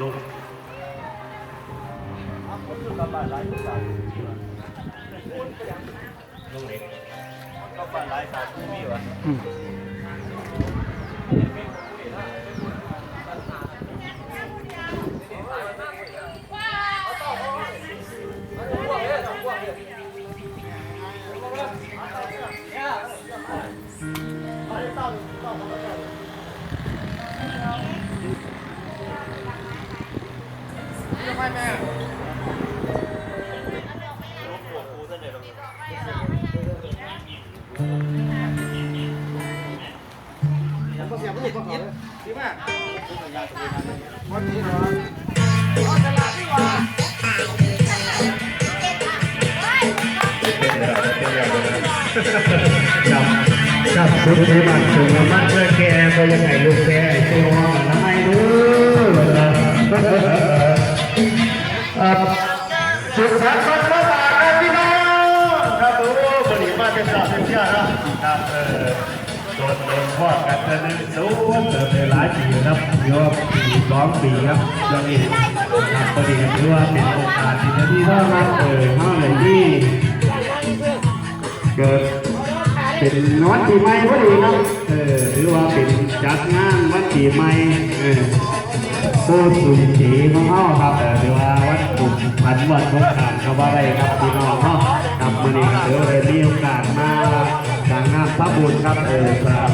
เกี่ยวแต่ว่าไม่สำคัญมามาตลอดแล้วก็มาแล้วนะมาตั้งแต่ทุกคืนเลยแล้วแต่ให้ให้อมาขอบคุณมากครับโอ้สองสาเออเราไม่ควรลงกันหน่อยสองสามกับกับสุดที่มันสูงมันเพื่อแกก็ยังไงลูกแก แต่นึงสูงเติมไปหลายปีครับยอดปีสองปีครับยังอีกครับพอดีถือว่าเป็นโอกาสที่ดีมากเออห้าเลยที่เกิดเป็นวันปีใหม่พอดีครับเออหรือว่าเป็นจัดงานวันปีใหม่เออโคตรสุนทรีของเขาครับเออหรือว่าวัดปุ่มพันวันสงกรารเขาว่าได้ครับพี่น้องเนาะครับวันนี้ก็เดี๋ยวเลยมีโอกาสมาสร้างงานพระบุญครับเออสร้าง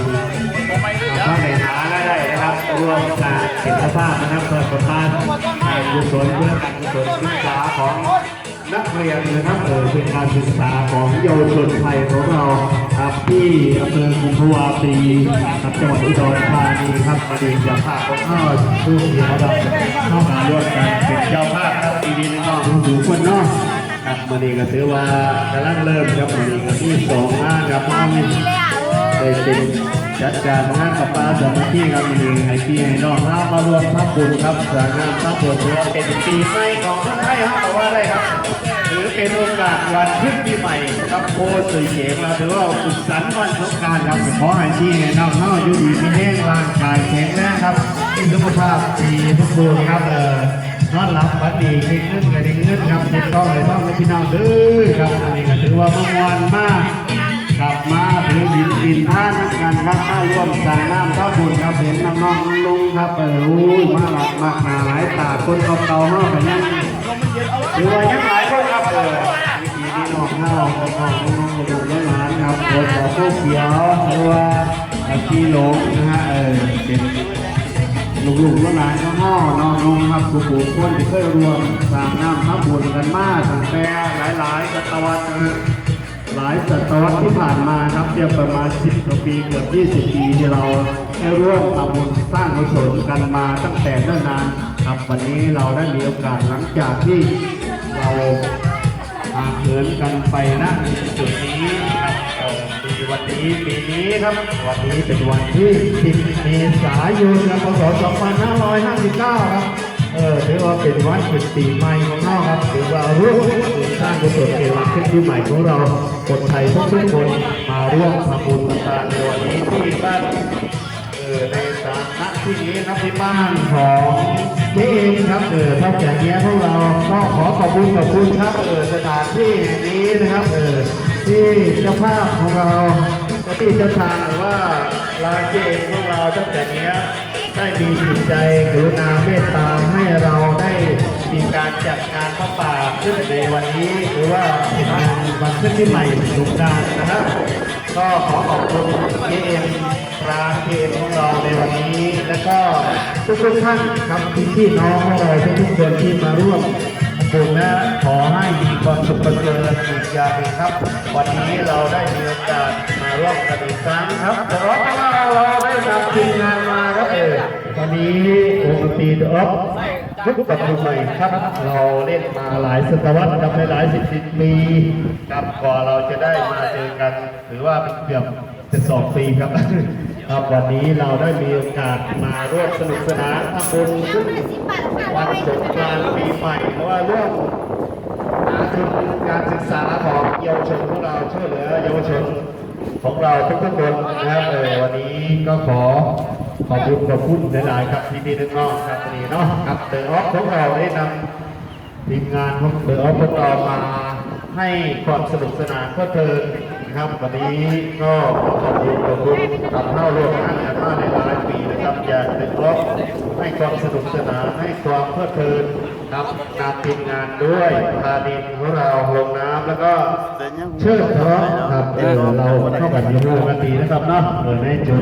พระแม่หาได้นะครับรวมการเป็นภาพนะครับเพื่อประทานการกุศลเพื่อการกุศลศึกษาของนักเรียนนะครับเออเป็นการศึกษาของเยาวชนไทยของเราครับที่อำเภอกุมภาวะปีครับจังหวัดอุดรธานีครับมาดีเจ้าภาพของข้าผู้ที่เราเข้ามาร่วมกันเป็นเจ้าภาพครับปีนี้น้องๆทุกคนเนาะครับมาดีก็ถือว่ากำลังเริ่มครับมาดีก็ที่สองงาครับน้องได้เป็น จัดการงานกับป้าสามัคคีครับมาดีให้พี่ให้น้องเรามารวมทับบุญครับสางงานทับบุญถือว่าเป็นปีใหม่ของคนไทยครับแต่ว่าได้ครับถือเป็นโอกาสวันขึ้นปีใหม่ครับโพสื่อเสียงมาถือว่าสุขสันต์วันสงกรารครับขอให้ที่ให้น้องน้องอยู่ดีมีแห้งร่างกายแข็งแรงครับสุขภาพดีทุกคนครับเออนอนหลับฝันดีคิดเงินกระดิ่งเงินครับติดต้องเลยต้องเลยพี่น้องเด้อครับอันนี้ก็ถือว่าเมื่อวานมากกลับมา ถือดินดินท่านกันครับมาร่วมสร้างน้ำพระบุญครับเห็นน้องๆลุงครับเอออุ้ยมาหลับมากหนาหลายตาคนเก่าๆเนาะกันยังหรือว่ายังหลายคนครับเออวิธีนี้น้องเฮาของน้องน้องลูกหลานครับโดยขอผู้เขียวหรือว่าพี่หลงนะฮะเออเป็นลูกๆหลานของเฮาน้องนุ่งครับผู้ผู้คนที่เคยรวมสร้างน้ำทับบุญกันมากตั้งแต่หลายๆศตวรรษนะฮะหลายศตวรรษที่ผ่านมาครับเรียกประมาณ 10กว่าปีเกือบ 20 ปีที่เราได้ร่วมทำบุญสร้างกุศลกันมาตั้งแต่เนิ่นนานครับวันนี้เราได้มีโอกาสหลังจากที่เราห่างเหินกันไปนะจุดนี้ครับปีวันนี้ปีนี้ครับวันนี้เป็นวันที่ 10 เมษายนครับพศ 2559 ครับ เออถือว่าเป็นวันเป็นปีใหม่ของเราครับถือว่าร่วมสร้างกุศลเกี่ยวกับขึ้นปีใหม่ของเราคนไทยทุกทุกคนมาร่วมทำบุญต่างๆในวันนี้ที่บ้านเออในสถานที่นี้ครับที่บ้านของเจ๊เองครับเออท่านจากเนี้ยพวกเราก็ขอขอบคุณขอบคุณครับเออสถานที่แห่งนี้นะครับเออที่เจ้าภาพของเรา และที่เจ้าทาว่าลาเจ๊เองพวกเราตั้งแต่นี้ได้มีจิตใจกรุณาเมตตาให้เราได้มีการจัดงานพระป่าขึ้นในวันนี้หรือว่าเป็นงานวันขึ้นที่ใหม่สงการนะครับ ก็ขอขอบคุณเอเอ็มร้านเอมของเราในวันนี้ และก็ทุกท่านครับพี่พี่น้องของเราทุกๆคนที่มาร่วม บุญนะขอให้มีความสุขประเสริฐอีกอย่างหนึ่งครับ วันนี้เราได้มีโอกาสมาร่วมกันอีกครั้งครับแต่ว่าเราได้นำทีมงานมาครับเออวันนี้วงดนตรีเดอฟทุกปัจจุบันครับ เราเล่นมาหลายศตวรรษกับหลายสิบสิบปีครับกว่าเราจะได้มาเจอกันหรือว่าเป็นเกือบจะสองปีครับ ครับวันนี้เราได้มีโอกาสมาร่วมสนุกสนานทำบุญขึ้นวันสงกรานต์ปีใหม่เพราะว่าร่วมทุนการศึกษาของเยาวชนของเราช่วยเหลือเยาวชนของเราทุกๆคนนะครับเออวันนี้ก็ขอขอบคุณขอบคุณหลายๆครับที่พี่น้องๆครับวันนี้เนาะครับเดอะออฟของเราได้นำทีมงานของเดอะออฟของเรามาให้ความสนุกสนานเพลิดเพลิน นะครับวันนี้ก็ขอบคุณขอบคุณกับเข้าร่วมงานกันมาในหลายปีนะครับอยากเดอะออฟให้ความสนุกสนานให้ความเพลิดเพลินครับนำทีมงานด้วยพาดินของเราลงน้ำแล้วก็เชิดเพราะครับเออเราเข้ากันอยู่ร่วมกันดีนะครับเนาะเออในจุด